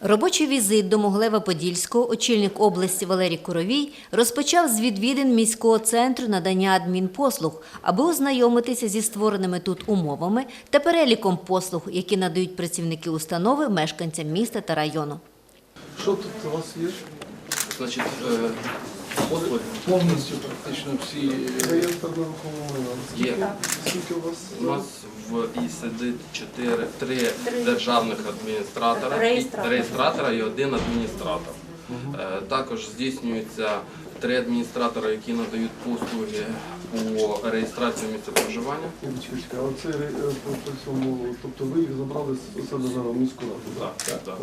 Робочий візит до Моглева-Подільського очільник області Валерій Куровій розпочав з відвідин міського центру надання адмінпослуг, аби ознайомитися зі створеними тут умовами та переліком послуг, які надають працівники установи мешканцям міста та району. Що тут у вас є? Значить, е, Повністю практично всі е, є. У нас в і сидить чотири, три державних адміністратора, реєстратора і один адміністратор. Е, Також здійснюється три адміністратора, які надають послуги по реєстрації місця проживання. А ре- е, по, цьому, тобто ви їх забрали з себе зараз в міську раду, так?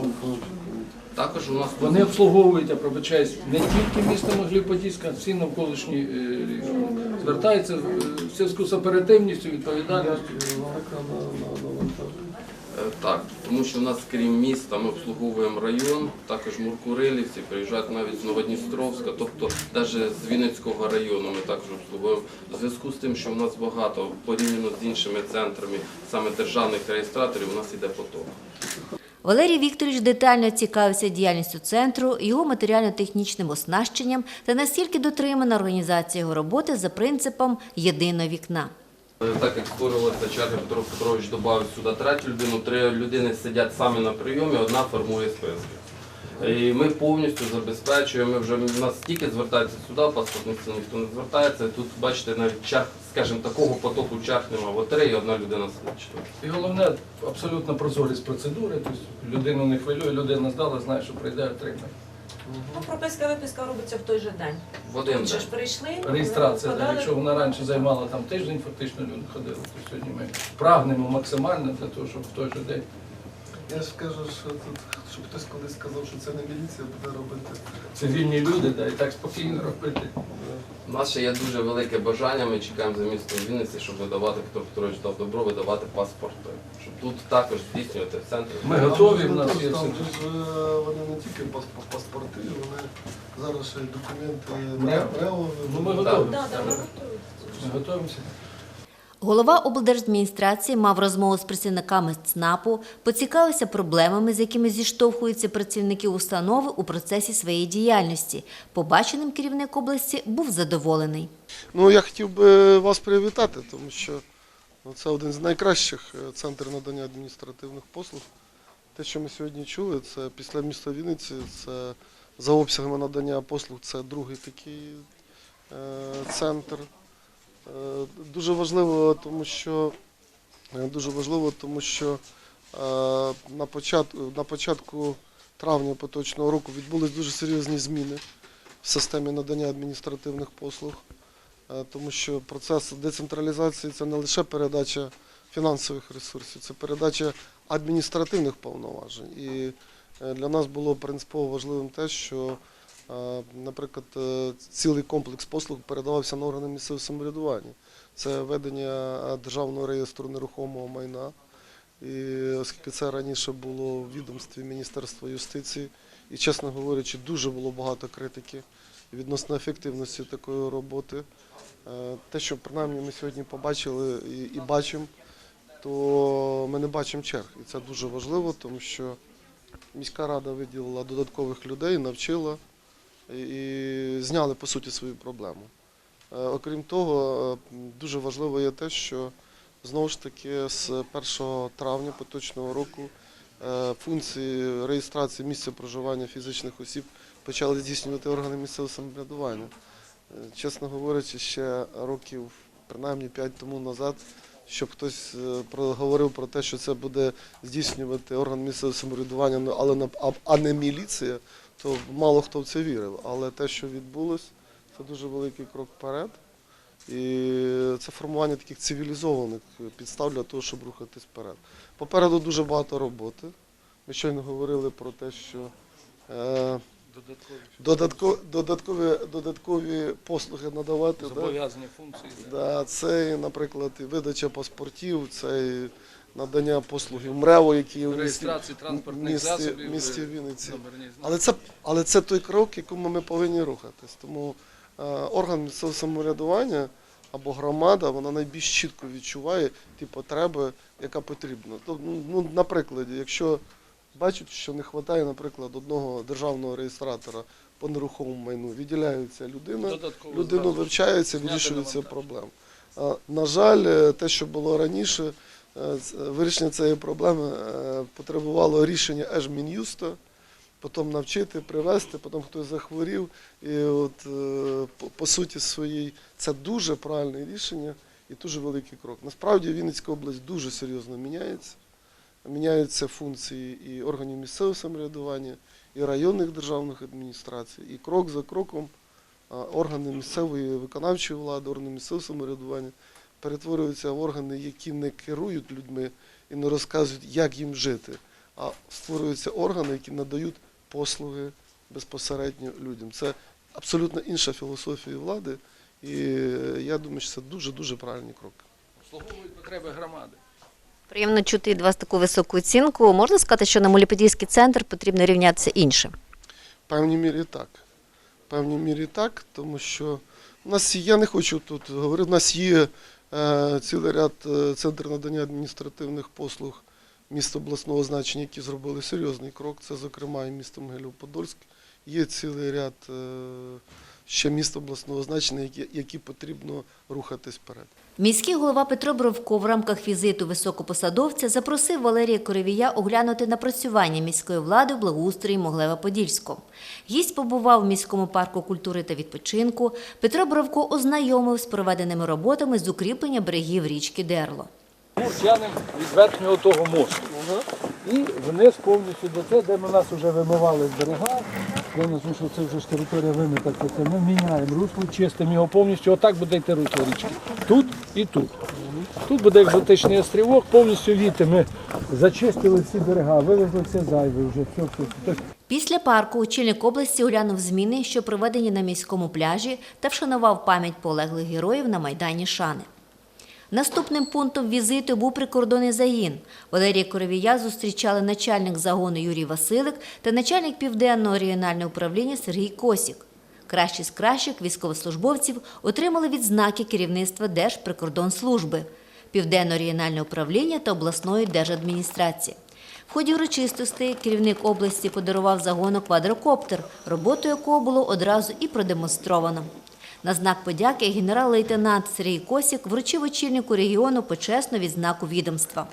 Також у нас вони обслуговують, я пробачаюсь, не тільки місто Моглів-Подільська, а всі навколишні е. Звертаються е, в зв'язку з оперативністю, відповідальністю. Як велика на, на, навантаження? Е, Так, тому що в нас крім міста ми обслуговуємо район, також Муркурилівці, приїжджають навіть з Новодністровська, тобто навіть з Вінницького району ми також обслуговуємо. В зв'язку з тим, що в нас багато порівняно з іншими центрами саме державних реєстраторів, у нас йде поток. Валерій Вікторович детально цікавився діяльністю центру, його матеріально-технічним оснащенням та наскільки дотримана організація його роботи за принципом єдиного вікна. Е, Так як створювалася черга, Петро Петрович додав сюди третю людину, три людини сидять самі на прийомі, одна формує списки. І ми повністю забезпечуємо, вже нас тільки звертаються сюди, паспортних сил ніхто не звертається. Тут, бачите, навіть черг, скажімо, такого потоку черг немає. Бо три і одна людина сидить. І головне абсолютно прозорість процедури. Тобто людину не хвилює, людина здала, знає, що прийде, отримає. Ну, прописка виписка робиться в той же день. В один Тут же день. ж прийшли, Реєстрація, да, подали. якщо вона раніше займала там тиждень, фактично люди ходили, то сьогодні ми прагнемо максимально для того, щоб в той же день. Я ж кажу, що тут, щоб хтось колись сказав, що це не міліція буде робити. Цивільні люди, да, і так спокійно робити. У нас ще є дуже велике бажання, ми чекаємо за містом Вінниці, щоб видавати, Петро Петрович дав добро, видавати паспорти. Щоб тут також здійснювати в центрі. Ми готові, в нас Там є ж все. ж, е, вони не тільки паспорт, паспорти, вони зараз ще й документи Мрео. МРЕО. Ну, ми Так. готові. Да, да, ми готові. Ми готуємося. Голова облдержадміністрації мав розмову з працівниками ЦНАПу, поцікавився проблемами, з якими зіштовхуються працівники установи у процесі своєї діяльності. Побаченим керівник області був задоволений. Ну, я хотів би вас привітати, тому що ну, це один з найкращих е, центрів надання адміністративних послуг. Те, що ми сьогодні чули, це після міста Вінниці, це за обсягами надання послуг, це другий такий е, центр. Е, дуже важливо, тому що е, дуже важливо, тому що е, на, початку, на початку травня поточного року відбулись дуже серйозні зміни в системі надання адміністративних послуг. Тому що процес децентралізації це не лише передача фінансових ресурсів, це передача адміністративних повноважень. І для нас було принципово важливим те, що, наприклад, е, цілий комплекс послуг передавався на органи місцевого самоврядування. Це ведення державного реєстру нерухомого майна. І оскільки це раніше було в відомстві Міністерства юстиції, і, чесно говорячи, дуже було багато критики відносно ефективності такої роботи. Е, Те, що принаймні ми сьогодні побачили і бачимо, то ми не бачимо черг. І це дуже важливо, тому що міська рада виділила додаткових людей, навчила і, зняли по суті свою проблему. Е, Окрім того, е, дуже важливо є те, що знову ж таки з 1 травня поточного року е, функції реєстрації місця проживання фізичних осіб почали здійснювати органи місцевого самоврядування. Чесно говорячи, ще років принаймні 5 тому назад, щоб хтось говорив про те, що це буде здійснювати орган місцевого самоврядування, ну, але а не міліція, то мало хто в це вірив. Але те, що відбулось, це дуже великий крок вперед. І це формування таких цивілізованих підстав для того, щоб рухатись вперед. Попереду дуже багато роботи. Ми щойно говорили про те, що е, Додаткові додаткові, додаткові послуги надавати. Да? зобов'язані функції. да. Це, наприклад, і видача паспортів, це і надання послугів МРЕВО, які є в місті, місті, місті е, Вінниці. Але це, але це той крок, якому ми повинні рухатись. Тому е, орган місцевого самоврядування або громада, вона найбільш чітко відчуває ті потреби, яка потрібна. То, ну, ну, наприклад, якщо бачать, що не вистачає, наприклад, одного державного реєстратора по нерухомому майну. Відділяється людина, людину вивчається, вирішується навантаження. проблем. А, На жаль, е, те, що було раніше, е, вирішення цієї проблеми е, потребувало рішення аж Мін'юста, потім навчити, привезти, потім хтось захворів. І от е, по, по суті своїй це дуже правильне рішення і дуже великий крок. Насправді Вінницька область дуже серйозно міняється. Міняються функції і органів місцевого самоврядування, і районних державних адміністрацій, і крок за кроком органи місцевої виконавчої влади, органи місцевого самоврядування перетворюються в органи, які не керують людьми і не розказують, як їм жити, а створюються органи, які надають послуги безпосередньо людям. Це абсолютно інша філософія влади, і е, я думаю, що це дуже-дуже правильний крок. Обслуговують потреби громади. Приємно чути від вас таку високу оцінку. Можна сказати, що на Моліподільський центр потрібно рівнятися іншим? В певній мірі так. В певній мірі так, тому що у нас, я не хочу тут говорити, у нас є е, цілий ряд е, центрів надання адміністративних послуг міст обласного значення, які зробили серйозний крок. Це, зокрема, і місто Могилів-Подольськ. Є цілий ряд е, ще міст обласного значення, які, які потрібно рухатись вперед. Міський голова Петро Бровко в рамках візиту високопосадовця запросив Валерія Коровія оглянути напрацювання міської влади в благоустрої Моглева-Подільського. Гість побував в міському парку культури та відпочинку. Петро Бровко ознайомив з проведеними роботами з укріплення берегів річки Дерло. Мур тянемо від верхнього того мосту. І вниз повністю до те, де ми нас вже вимивали з берега, нас, ну, що це вже ж територія вимита, це ми міняємо русло, чистимо його повністю. Отак буде йти русло річки. Тут і тут. Тут буде екзотичний острівок, повністю віти. Ми зачистили всі берега, вивезли все зайве вже. Все, все. Тобто Після парку очільник області оглянув зміни, що проведені на міському пляжі, та вшанував пам'ять полеглих героїв на Майдані Шани. Наступним пунктом візиту був прикордонний загін. Валерія Коровія зустрічали начальник загону Юрій Василик та начальник Південного регіонального управління Сергій Косік. Кращі з кращих військовослужбовців отримали відзнаки керівництва Держприкордонслужби, Південного регіонального управління та обласної держадміністрації. В ході урочистостей керівник області подарував загону квадрокоптер, роботу якого було одразу і продемонстровано. На знак подяки генерал-лейтенант Сергій Косік вручив очільнику регіону почесну відзнаку відомства.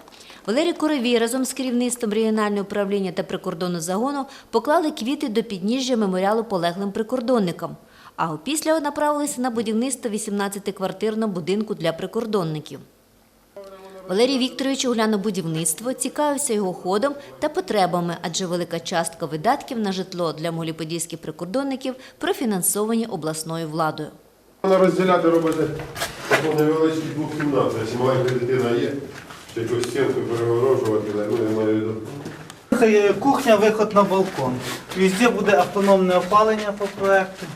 Валерій Коровій разом з керівництвом регіонального управління та прикордонного загону поклали квіти до підніжжя меморіалу полеглим прикордонникам. А опісля направилися на будівництво 18-квартирного будинку для прикордонників. Валерій Вікторович оглянув будівництво, цікавився його ходом та потребами, адже велика частка видатків на житло для моліподільських прикордонників профінансовані обласною владою. Можна розділяти робити таку невеличку двохкімнату, якщо маленька дитина є, чи якусь стінку перегорожувати, ну, я маю в виду. Е, Кухня, виход на балкон. Везде буде автономне опалення по проекту.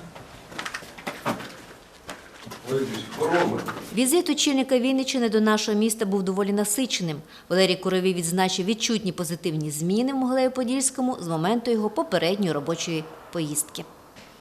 Візит очільника Вінниччини до нашого міста був доволі насиченим. Валерій Куровій відзначив відчутні позитивні зміни в Могилеві-Подільському з моменту його попередньої робочої поїздки.